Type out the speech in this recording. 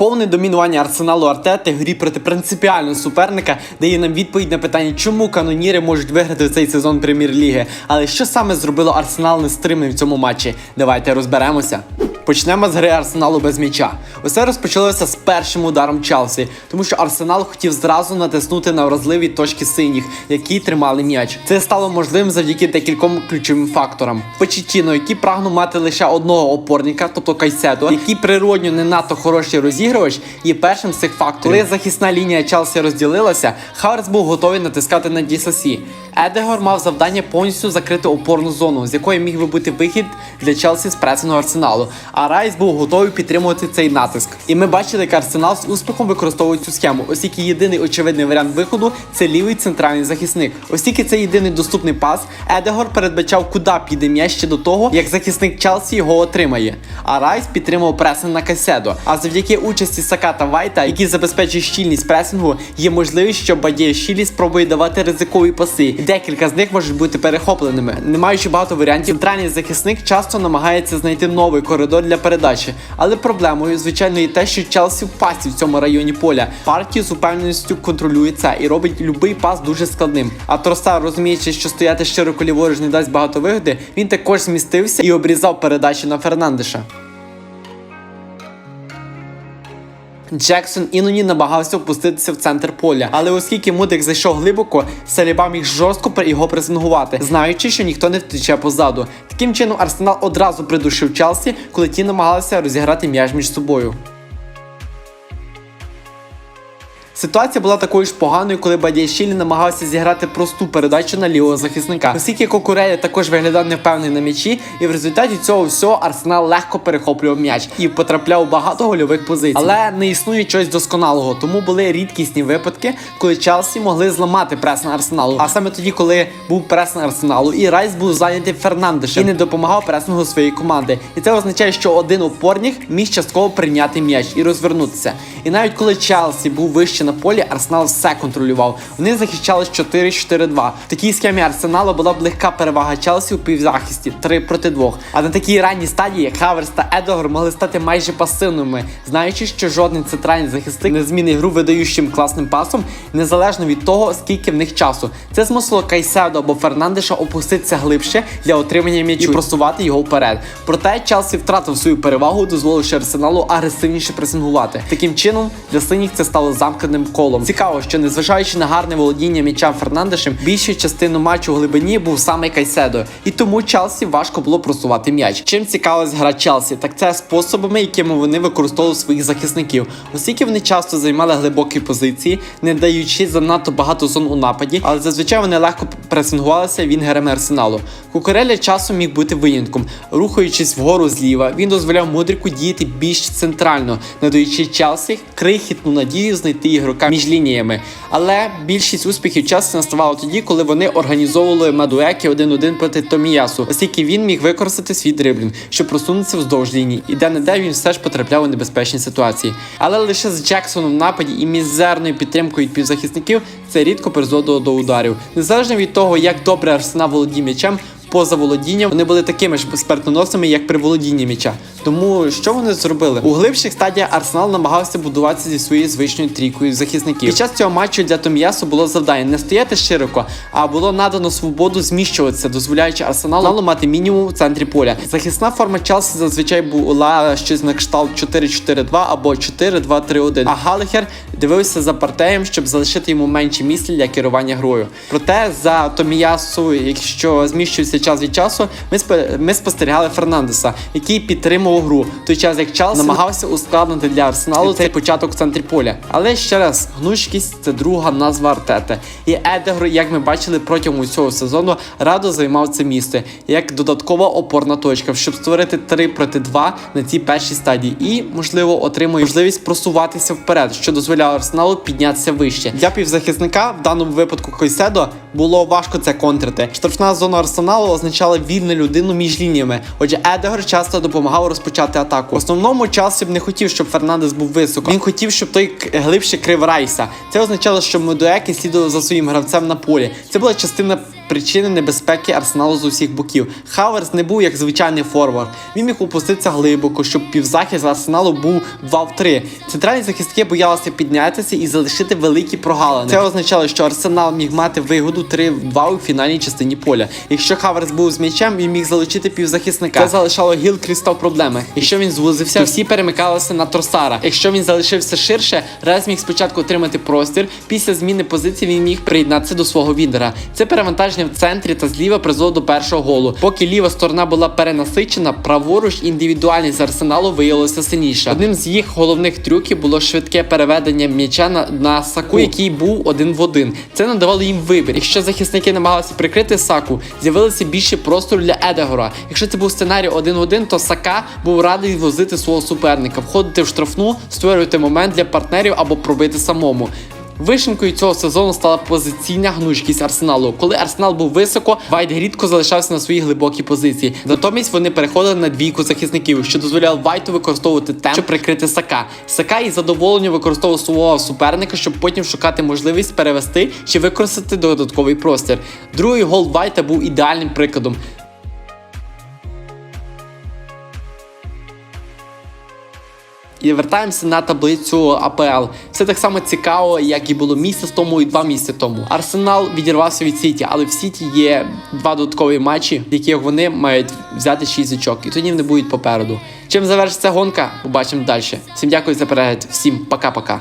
Повне домінування арсеналу Артети грі проти принципіального суперника дає нам відповідь на питання, чому каноніри можуть виграти цей сезон прем'єр-ліги. Але що саме зробило Арсенал нестримним в цьому матчі? Давайте розберемося. Почнемо з гри Арсеналу без м'яча. Усе розпочалося з першим ударом Челсі, тому що Арсенал хотів зразу натиснути на вразливі точки синіх, які тримали м'яч. Це стало можливим завдяки декільком ключовим факторам. Почетіно, який прагнув мати лише одного опорника, тобто Кайседо, який природньо не надто хороший розігрувач, є першим з цих факторів. Коли захисна лінія Челсі розділилася, Хаверс був готовий натискати на Дісасі. Едегор мав завдання повністю закрити опорну зону, з якої міг би бути вихід для Челсі з пресиного арсеналу. А Райс був готовий підтримувати цей натиск. І ми бачили, як арсенал з успіхом використовує цю схему, оскільки єдиний очевидний варіант виходу це лівий центральний захисник. Оскільки це єдиний доступний пас, Едегор передбачав, куди піде м'яч ще до того, як захисник Челсі його отримає. А Райс підтримав пресинг на Каседо. А завдяки участі Сака та Вайта, які забезпечують щільність пресингу, є можливість, що Бадія Щілі спробує давати ризикові паси. Декілька з них можуть бути перехопленими. Не маючи багато варіантів, центральний захисник часто намагається знайти новий коридор для передачі. Але проблемою, звичайно, є те, що Челсі в пасі в цьому районі поля. Партію з упевненістю контролює це і робить будь-який пас дуже складним. А Тростар, розуміючи, що стояти широко ліворуч не дасть багато вигоди, він також змістився і обрізав передачі на Фернандеша. Джексон іноді намагався опуститися в центр поля, але оскільки Мудрик зайшов глибоко, Саліба міг жорстко його пресингувати, знаючи, що ніхто не втече позаду. Таким чином, Арсенал одразу придушив Челсі, коли ті намагалися розіграти м'яч між собою. Ситуація була такою ж поганою, коли Бадящілі намагався зіграти просту передачу на лівого захисника. Оскільки Кокурелі також виглядав невпевнений на м'ячі, і в результаті цього всього Арсенал легко перехоплював м'яч і потрапляв у багато гольових позицій. Але не існує чогось досконалого, тому були рідкісні випадки, коли Челсі могли зламати прес на арсеналу. А саме тоді, коли був прес на арсеналу, і Райс був зайнятий Фернандешем і не допомагав пресингу своєї команди. І це означає, що один опорник міг частково прийняти м'яч і розвернутися. І навіть коли Челсі був вище на полі, Арсенал все контролював. Вони захищались 4-4-2. В такій схемі Арсеналу була б легка перевага Челсі у півзахисті 3 проти 2. А на такій ранній стадії Хаверс та Едогор могли стати майже пасивними, знаючи, що жоден центральний захисник не змінить гру видаючим класним пасом, незалежно від того, скільки в них часу. Це змусило Кайседо або Фернандеша опуститися глибше для отримання м'ячу і просувати його вперед. Проте Челсі втратив свою перевагу, дозволивши Арсеналу агресивніше пресингувати. Таким чином, для синіх це стало замкненим колом. Цікаво, що незважаючи на гарне володіння м'ячем Фернандешем, більшу частину матчу в глибині був саме Кайседо, і тому Челсі важко було просувати м'яч. Чим цікавилась гра Челсі, так це способами, якими вони використовували своїх захисників, оскільки вони часто займали глибокі позиції, не даючи занадто багато зон у нападі, але зазвичай вони легко пресингувалися вінгерами арсеналу. Кукуреля часом міг бути винятком, рухаючись вгору зліва, він дозволяв Мудрику діяти більш центрально, надаючи Челсі крихітну надію знайти ігрока між лініями. Але більшість успіхів Челсі наставало тоді, коли вони організовували Мадуеки один-один проти Томіясу, оскільки він міг використати свій дриблінг, щоб просунутися вздовж лінії, і де-не-де він все ж потрапляв у небезпечні ситуації. Але лише з Джексоном в нападі і мізерною підтримкою від півзахисників це рідко призводило до ударів. Незалежно від того, як добре Арсенал володіє м'ячем, поза володінням вони були такими ж смертоносними, як при володінні м'яча. Тому що вони зробили? У глибших стадіях Арсенал намагався будуватися зі своєю звичною трійкою захисників. Під час цього матчу для Том'ясу було завдання не стояти широко, а було надано свободу зміщуватися, дозволяючи Арсеналу мати мінімум в центрі поля. Захисна форма Челсі зазвичай була щось на кшталт 4-4-2 або 4-2-3-1. А Галихер дивився за партеєм, щоб залишити йому менше місця для керування грою. Проте за Томіясу, якщо зміщується час від часу, ми спе- ми спостерігали Фернандеса, який підтримував гру. Той час як Челсі намагався ускладнити для Арсеналу цей початок в центрі поля. Але ще раз, гнучкість це друга назва Артети. І Едегор, як ми бачили протягом усього сезону, радо займав це місце як додаткова опорна точка, щоб створити 3 проти 2 на цій першій стадії. І, можливо, отримує можливість просуватися вперед, що дозволяє Арсеналу піднятися вище. Для півзахисника, в даному випадку Койседо, було важко це контрити. Штрафна зона Арсеналу означала вільну людину між лініями. Отже, Едегор часто допомагав розпочати атаку. В основному Челсі б не хотів, щоб Фернандес був високо. Він хотів, щоб той глибше крив Райса. Це означало, що Медуеки слідував за своїм гравцем на полі. Це була частина причини небезпеки арсеналу з усіх боків. Хаверс не був як звичайний форвард. Він міг опуститися глибоко, щоб півзахист арсеналу був 2 в 3. Центральні захисники боялися піднятися і залишити великі прогалини. Це означало, що арсенал міг мати вигоду 3 в 2 у фінальній частині поля. Якщо Хаверс був з м'ячем, він міг залучити півзахисника. Це залишало Гілкріста в проблемах. Якщо він звузився, всі перемикалися на Тросара. Якщо він залишився ширше, Рез міг спочатку отримати простір. Після зміни позиції він міг приєднатися до свого відера. Це перевантаження в центрі та зліва призвело до першого голу. Поки ліва сторона була перенасичена, праворуч індивідуальність арсеналу виявилася сильніша. Одним з їх головних трюків було швидке переведення м'яча на, на саку, який був один в один. Це надавало їм вибір. Якщо захисники намагалися прикрити саку, з'явилося більше простору для Едегора. Якщо це був сценарій один в один, то Сака був радий возити свого суперника, входити в штрафну, створювати момент для партнерів або пробити самому. Вишенкою цього сезону стала позиційна гнучкість арсеналу. Коли арсенал був високо, Вайт рідко залишався на своїй глибокій позиції. Натомість вони переходили на двійку захисників, що дозволяло Вайту використовувати темп, щоб прикрити Сака. Сака із задоволенням використовував свого суперника, щоб потім шукати можливість перевести чи використати додатковий простір. Другий гол Вайта був ідеальним прикладом. І вертаємося на таблицю АПЛ. Все так само цікаво, як і було місяць тому і два місяці тому. Арсенал відірвався від Сіті, але в Сіті є два додаткові матчі, в яких вони мають взяти 6 очок, і тоді вони будуть попереду. Чим завершиться гонка? Побачимо далі. Всім дякую за перегляд, всім пока-пока.